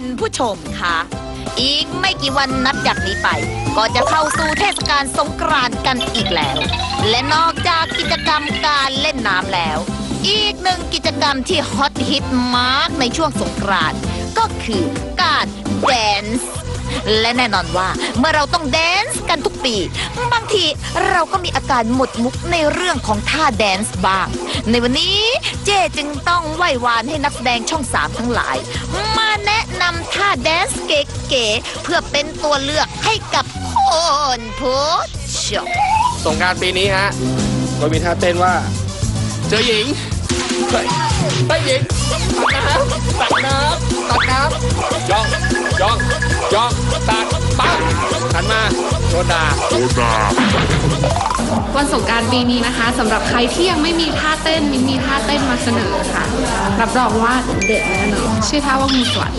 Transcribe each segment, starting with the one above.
คุณผู้ชมคะอีกไม่กี่วันนับจากนี้ไป ก็จะเข้าสู่เทศกาลสงกรานต์กันอีกแล้ว และนอกจากกิจกรรมการเล่นน้ำแล้ว อีกหนึ่งกิจกรรมที่ฮอตฮิตมากในช่วงสงกรานต์ก็คือการแดนซ์ และแน่นอนว่าเมื่อเราต้องแดนซ์กันทุกปี บางทีเราก็มีอาการหมดมุกในเรื่องของท่าแดนซ์บ้าง ในวันนี้เจจึงต้องไหว้วานให้นักแสดงช่องสามทั้งหลาย มาแนะนำท่าแดนซ์เก๋ๆเพื่อเป็นตัวเลือกให้กับคนผู้ชมสงกรารปีนี้ฮะเรามีท่าเต้นว่า เจอหญิง เฮ้ยเฮ้ยหญิงตักน้ำตักน้ำตักน้ำย่องย่องย่องตักปังหันมาโดนด่าวันสงกรารปีนี้นะคะสำหรับใครที่ยังไม่มีท่าเต้นมินมีท่าเต้นมาเสนอค่ะ รับรองว่าเด็ดแน่นอนชื่อท่าว่ามีสวน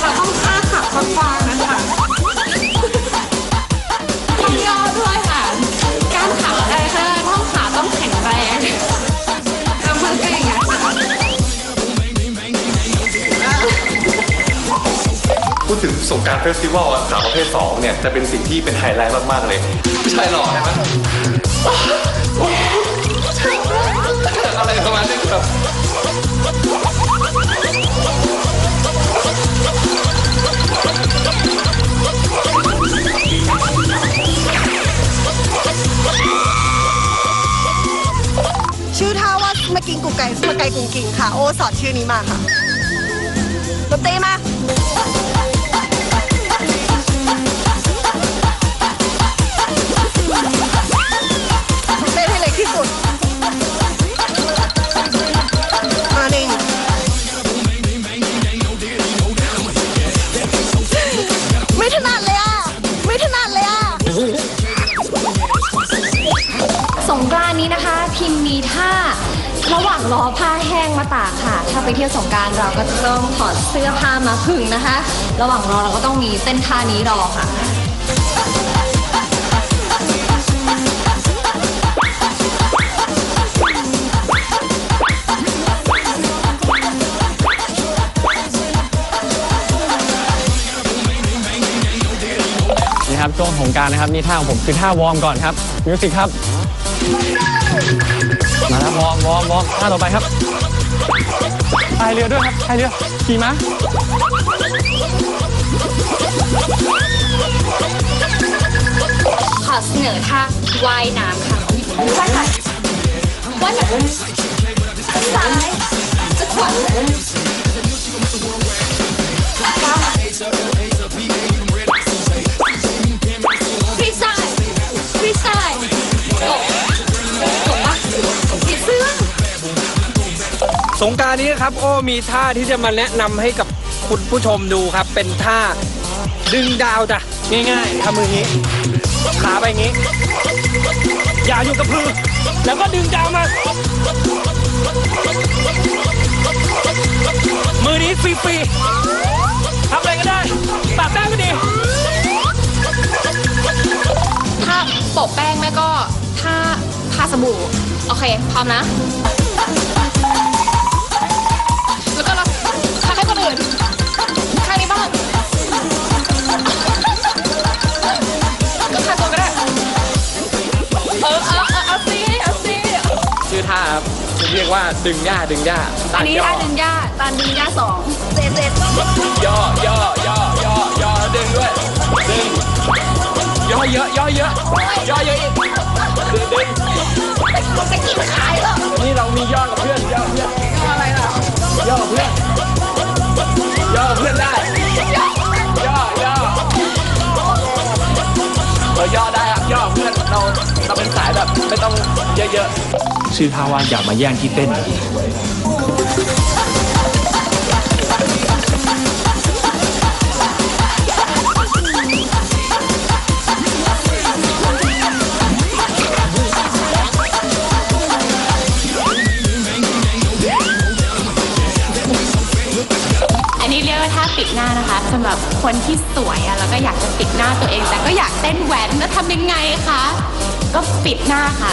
เราต้องท่าขับกว้างๆนะคะต้องย่อด้วยค่ะการขับ กรารเฟสติวัลอะสาวประเภทสองเนี่ยจะเป็นสิ่งที่เป็นไฮไลท์มาก ๆ เลยผู้ชายหล่อใช่ไหมอะไรประมาณนี้ครับชื่อท่าว่ามากินกุ๊กไก่มาไก่กุ้งกิ่งค่ะ โอ้สอนชื่อนี้มาค่ะดนตรีมา ระหว่างรอผ้าแห้งมาตากค่ะ ถ้าไปเที่ยวสงการเราก็จะต้องถอดเสื้อผ้ามาผึ่งนะคะ ระหว่างรอเราก็ต้องมีเต้นท่านี้รอค่ะนี่ครับช่วงของการนะครับนี่ท่าของผมคือท่าวอร์มก่อนครับมิวสิกครับ มาแล้ววอร์มวอร์มวอร์มท่าต่อไปครับพายเรือด้วยครับพายเรือขี่ม้าขอเสนอท่าว่ายน้ำค่ะว่ายค่ะว่ายแบบซ้าย สงกรารนี้นะครับโอ้มีท่าที่จะมาแนะนำให้กับคุณผู้ชมดูครับ เป็นท่าดึงดาวจ้ะง่ายๆทำมืออย่างนี้ขาไปอย่างนี้ อย่าอยู่กับพือแล้วก็ดึงดาวมา มือนี้ฟรีๆทำอะไรก็ได้ปากได้งก็ดี ถ้าโปะแป้งแม่ก็ถ้าทาสบู่ โอเค พร้อมนะ อื่นข้างนี้บ้างก็ทาตัวก็ได้ เออเออเออเอาสิเอาสิชื่อท่าครับเรียกว่าดึงหญ้าดึงหญ้าอันนี้ย่ท่าดึงหญ้าตานดึงหญ้าสองเจ็ดเจ็ดย่อย่อย่อย่อย่อดึงด้วยดึงย่อเยอะย่อเยอะย่อเยอะอีกดึงดึงจะกินขายเหรอนี่เรามีย่อกับเพื่อนย่อเพื่อนอะไรล่ะย่อเพื่อน ย่อกับเพื่อนได้ย่อย่อเราย่อได้ครับย่อเพื่อนเราเราเป็นสายแบบไม่ต้องเยอะๆชื่อท่าว่าอย่ามาแย่งที่เต้น คนที่สวยอะแล้วก็อยากจะปิดหน้าตัวเอง แต่ก็อยากเต้นแหวนแล้วทำยังไงคะ ก็ปิดหน้าค่ะ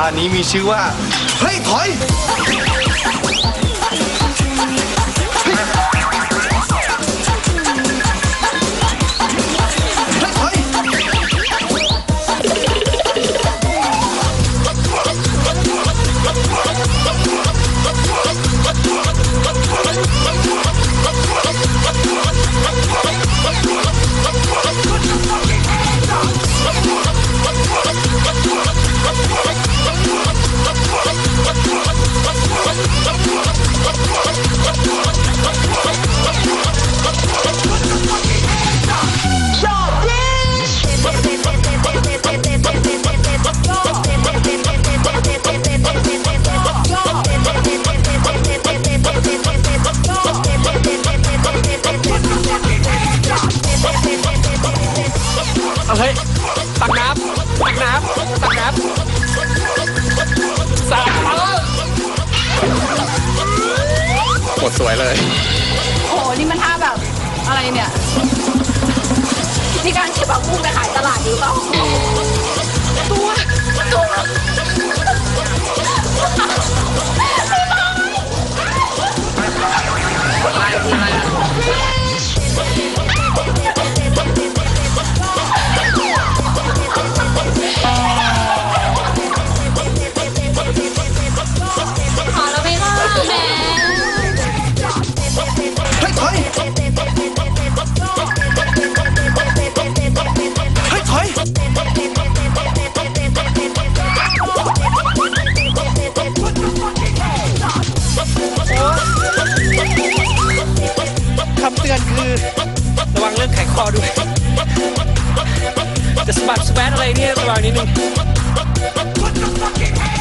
การนี้มีชื่อว่า เฮ้ยถอย วยเลย โห นี่มันท่าแบบอะไรเนี่ย มีการเก็บผักบุ้งไปขายตลาดหรือเปล่า วังเรื่องไขข้